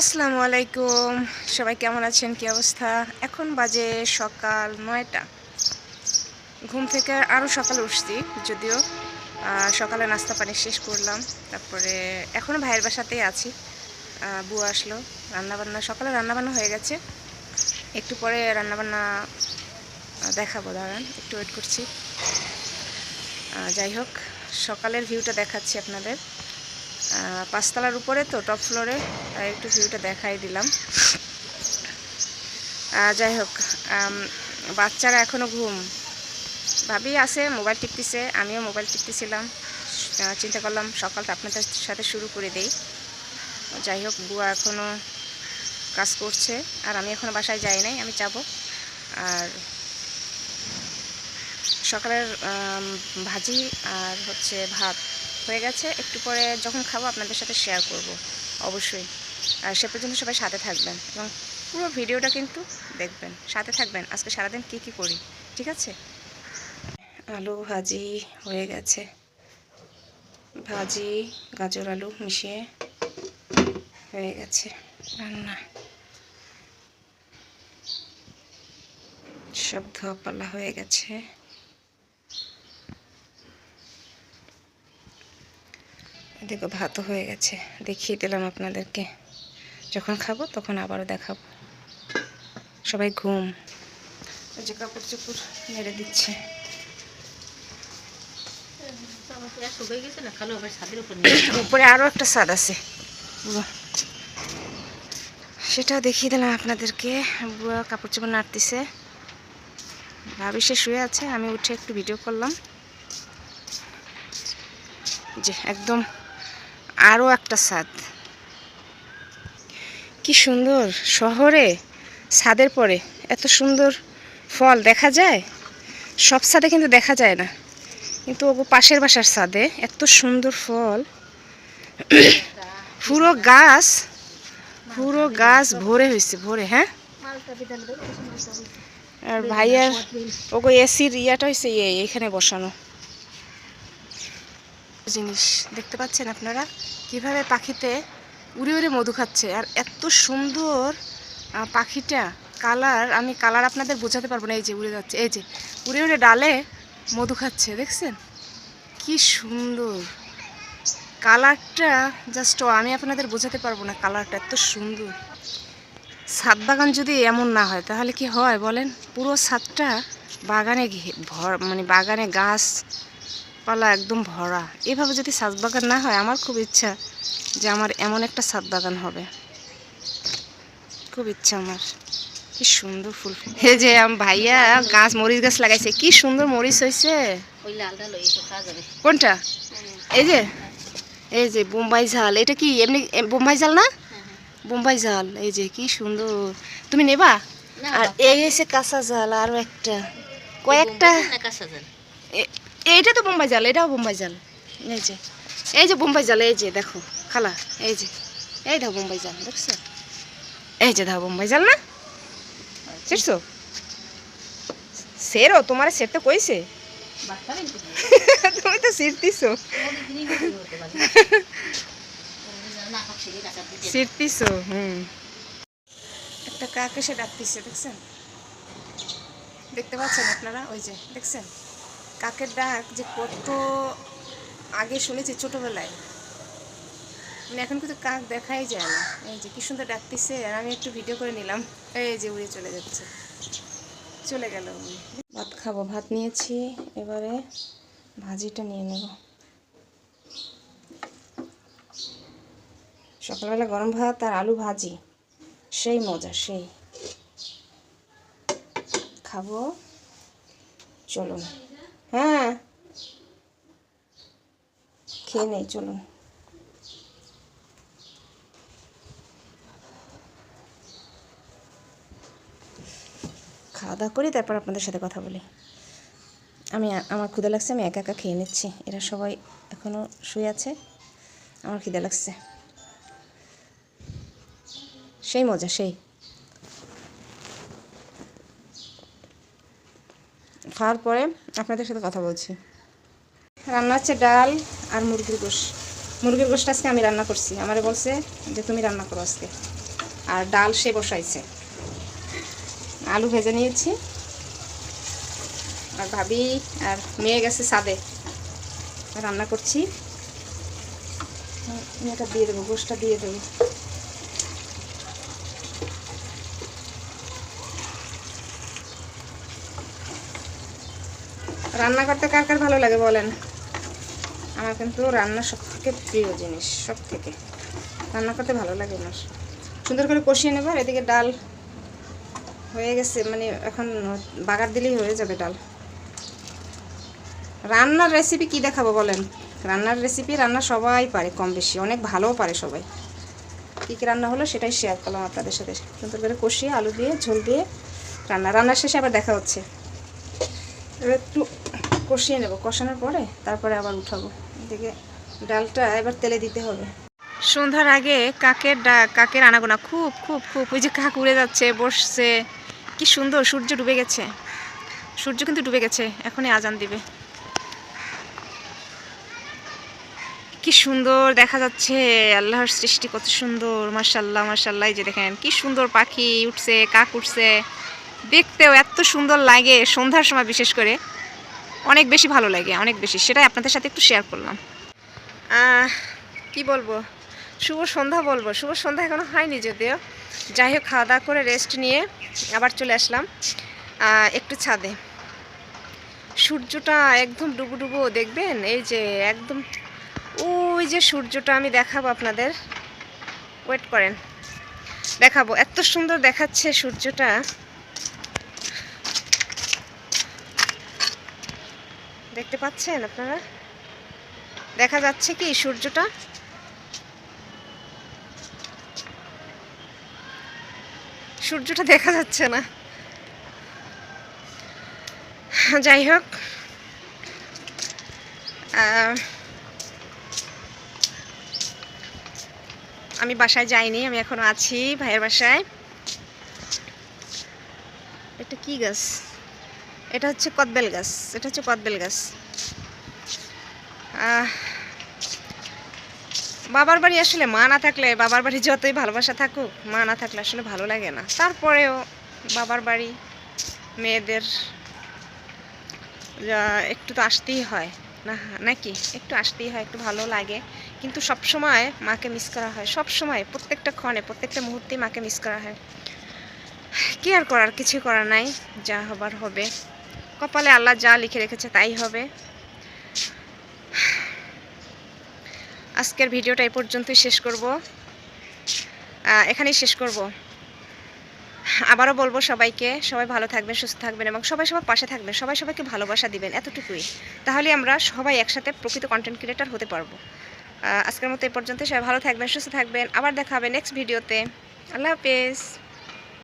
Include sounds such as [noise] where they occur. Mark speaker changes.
Speaker 1: আসসালামু আলাইকুম। সবাই কেমন আছেন? কি অবস্থা? এখন বাজে সকাল নয়টা। ঘুম থেকে আরও সকালে উঠছি, যদিও সকালে নাস্তা পানি শেষ করলাম। তারপরে এখনও ভাইয়ের বাসাতেই আছি। বুয়া আসলো। রান্নাবান্না, সকালে রান্নাবান্না হয়ে গেছে। একটু পরে রান্নাবান্না দেখাবো, দাঁড়ান, একটু ওয়েট করছি। যাই হোক, সকালের ভিউটা দেখাচ্ছি আপনাদের। পাঁচতলার উপরে তো টপ ফ্লোরে তাই একটু ভিউটা দেখাই দিলাম। যাই হোক বাচ্চারা এখনও ঘুম। ভাবি আছে মোবাইল টিপতেছে, আমিও মোবাইল টিপতেছিলাম। চিন্তা করলাম সকালটা আপনাদের সাথে শুরু করে দেই। যাই হোক, বুয়া এখনও কাজ করছে, আর আমি এখনও বাসায় যাই নাই, আমি যাব। আর সকালের ভাজি আর হচ্ছে ভাত। হয়ে গেছে, একটু পরে যখন খাব আপনাদের সাথে শেয়ার করব, অবশ্যই। আর সে পর্যন্ত সবাই সাথে থাকবেন এবং পুরো ভিডিওটা কিন্তু দেখবেন, সাথে থাকবেন। আজকে সারাদিন কি কি করি, ঠিক আছে? আলু ভাজি হয়ে গেছে। ভাজি, গাজর, আলু মিশিয়ে হয়ে গেছে রান্না। সব ধোয়া পাল্লা হয়ে গেছে। এদিকে ভাতও হয়ে গেছে। দেখিয়ে দিলাম আপনাদেরকে। যখন খাব তখন আবারও দেখাবো। সবাই ঘুম। যে কাপড় চোপড় মেরে দিচ্ছে।
Speaker 2: উপর
Speaker 1: আরও একটা স্বাদ আছে। সেটাও দেখিয়ে দিলাম আপনাদেরকে। বুয়া কাপড় চোপড় নাড়তেছে। ভাবি সে শুয়ে আছে, আমি উঠে একটু ভিডিও করলাম। যে একদম আরও একটা ছাদ কি সুন্দর, শহরে ছাদের পরে, এত সুন্দর ফল দেখা যায়? সব ছাদে কিন্তু দেখা যায় না। কিন্তু ওগো পাশের বাসার ছাদে এত সুন্দর ফল। পুরো গাছ পুরো গাছ ভরে হয়েছে ভরে হ্যাঁ? আর ভাইয়ার, ওগো এসির ইয়াটা হয়েছে এখানে বসানো। জিনিস। দেখতে পাচ্ছেন আপনারা? কীভাবে পাখিতে উড়ে উড়ে মধু খাচ্ছে? আর এত সুন্দর পাখিটা, কালার, আমি কালার আপনাদের বোঝাতে পারব না, এই যে উড়ে যাচ্ছে, এই যে, উড়ে উড়ে ডালে মধু খাচ্ছে, দেখছেন? কি সুন্দর। কালারটা জাস্ট আমি আপনাদের বোঝাতে পারব না কালারটা, এত সুন্দর। ছাদ বাগান যদি এমন না হয়, তাহলে কি হয় বলেন? পুরো ছাদটা বাগানে ঘে- মানে বাগানে গাছ পালা একদম ভরা। এভাবে যদি ছাদ বাগান না হয় আমার খুব ইচ্ছা যে আমার এমন একটা ছাদ বাগান হবে। খুব ইচ্ছা আমার। কি সুন্দর ফুল হে যে আম- ভাইয়া গাছ মরিচ গাছ লাগাইছে। কি সুন্দর মরিচ হয়েছে কোনটা? এই যে এই যে বোম্বাই ঝাল। এটা কি এমনি বোম্বাই ঝাল না? বোম্বাই ঝাল। এই যে কি সুন্দর। তুমি নেবা? আর এই এসে কাঁচা ঝাল আরও একটা। কয়েকটা
Speaker 2: কাঁচা
Speaker 1: এইটা তো বোম্বাই জাল, এটাও বোম্বাই জাল। এই যে এই যে বোম্বাই জাল, এই যে দেখো, খালা, এই যে, এই দাও বোম্বাই জাল, দেখছ? এই যে দাও বোম্বাই জাল না? বুঝছ সেরো, তোমার সেরতে কইছে। [laughs] তুমি তো সিরতিছো [laughs] সিরতিছো হুম। একটা কাক এসে ডাকতেছে দেখছেন? দেখতে পাচ্ছেন আপনারা? ওই যে, দেখছেন? কাকের ডাক যে কত আগে শুনেছি ছোটোবেলায়। মানে এখন কিন্তু কাক দেখাই যায় না। এই যে কি সুন্দর ডাকতেছে, আর আমি একটু ভিডিও করে নিলাম। এই যে উড়ে চলে যাচ্ছে। চলে গেল ভাত খাব, ভাত নিয়েছি, এবারে ভাজিটা নিয়ে নেব। সকালবেলা গরম ভাত আর আলু ভাজি। সেই মজা, সেই। খাব। চলুন। হ্যাঁ। খেয়ে নেই, চলুন। খাওয়া দাওয়া করি, তারপর আপনাদের সাথে কথা বলি। আমি, আমার ক্ষুদা লাগছে, আমি একা একা খেয়ে নিচ্ছি। এরা সবাই এখনও শুয়ে আছে। আমার খিদে লাগছে। সেই মজা, সেই। খাওয়ার পরে আপনাদের সাথে কথা বলছি। রান্না হচ্ছে ডাল আর মুরগির গোশ। মুরগির গোশটা আজকে আমি রান্না করছি। আমারে বলছে যে, তুমি রান্না করো আজকে। আর ডাল সে বসাইছে। আলু ভেজে নিয়েছি। আর ভাবি আর মেয়ে গেছে সাদে রান্না করছি। এটা দিয়ে দেবো গোষ্ঠটা দিয়ে দেবো। রান্না করতে কার কার ভালো লাগে বলেন? আমার কিন্তু রান্না সব থেকে প্রিয় জিনিস সব থেকে রান্না করতে ভালো লাগে আমার। সুন্দর করে কষিয়ে নেব, আর এদিকে ডাল হয়ে গেছে মানে এখন বাগার দিলেই হয়ে যাবে ডাল। রান্নার রেসিপি কি দেখাবো বলেন? রান্নার রেসিপি রান্না সবাই পারে কম বেশি, অনেক ভালোও পারে সবাই। কী কী রান্না হলো সেটাই শেয়ার করলাম আপনাদের সাথে। সুন্দর করে কষিয়ে আলু দিয়ে, ঝোল দিয়ে রান্না। রান্নার শেষে আবার দেখা হচ্ছে। একটু কষিয়ে নেব। কষানোর পরে তারপরে আবার উঠাবো। এদিকে ডালটা এবার তেলে দিতে হবে। সন্ধ্যার আগে কাকের ডা কাকের আনাগোনা খুব খুব খুব। ওই যে কাক উড়ে যাচ্ছে, বসছে। কি সুন্দর, সূর্য ডুবে গেছে। সূর্য কিন্তু ডুবে গেছে, এখনই আজান দিবে। কি সুন্দর দেখা যাচ্ছে। আল্লাহর সৃষ্টি কত সুন্দর মার্শাল্লাহ মার্শাল্লাহ যে দেখেন, কি সুন্দর পাখি উঠছে, কাক উঠছে। দেখতেও এত সুন্দর লাগে সন্ধ্যার সময় বিশেষ করে। অনেক বেশি ভালো লাগে, অনেক বেশি। সেটাই আপনাদের সাথে একটু শেয়ার করলাম। কি বলব? শুভ সন্ধ্যা বলব। শুভ সন্ধ্যা এখনও হয়নি যদিও। যাই হোক, খাওয়া দাওয়া করে রেস্ট নিয়ে আবার চলে আসলাম। একটু ছাদে। সূর্যটা একদম ডুবু ডুবু দেখবেন? এই যে একদম, ওই যে সূর্যটা আমি দেখাবো আপনাদের। ওয়েট করেন। দেখাবো। এত সুন্দর দেখাচ্ছে সূর্যটা। দেখতে পাচ্ছেন আপনারা? দেখা যাচ্ছে কি সূর্যটা? সূর্যটা দেখা যাচ্ছে না। যাই হোক আমি বাসায় যাইনি, আমি এখনও আছি ভাইয়ের বাসায়। এটা কি গাছ? এটা হচ্ছে কদবেল গাছ, এটা হচ্ছে কদবেল গাছ। বাবার বাড়ি আসলে মা না থাকলে, বাবার বাড়ি যতই ভালোবাসা থাকুক, মা না থাকলে আসলে ভালো লাগে না। তারপরেও বাবার বাড়ি মেয়েদের একটু তো আসতেই হয়, না, নাকি? একটু আসতেই হয়, একটু ভালো লাগে। কিন্তু সব সময় মাকে মিস করা হয় সব সময় প্রত্যেকটা ক্ষণে, প্রত্যেকটা মুহূর্তেই মাকে মিস করা হয়। কি আর করার কিছু করার নাই, যা হবার হবে। কপালে আল্লাহ যা লিখে রেখেছে তাই হবে। আজকের ভিডিওটা এই পর্যন্তই শেষ করব। এখানেই শেষ করব। আবারও বলব সবাইকে, সবাই ভালো থাকবেন, সুস্থ থাকবেন এবং সবাই সবার পাশে থাকবেন, সবাই সবাইকে ভালোবাসা দিবেন এতটুকুই। তাহলে আমরা সবাই একসাথে প্রকৃত কন্টেন্ট ক্রিয়েটার হতে পারব। আজকের মতো এই পর্যন্ত সবাই ভালো থাকবেন, সুস্থ থাকবেন। আবার দেখা হবে নেক্সট ভিডিওতে আল্লাহ হাফেজ।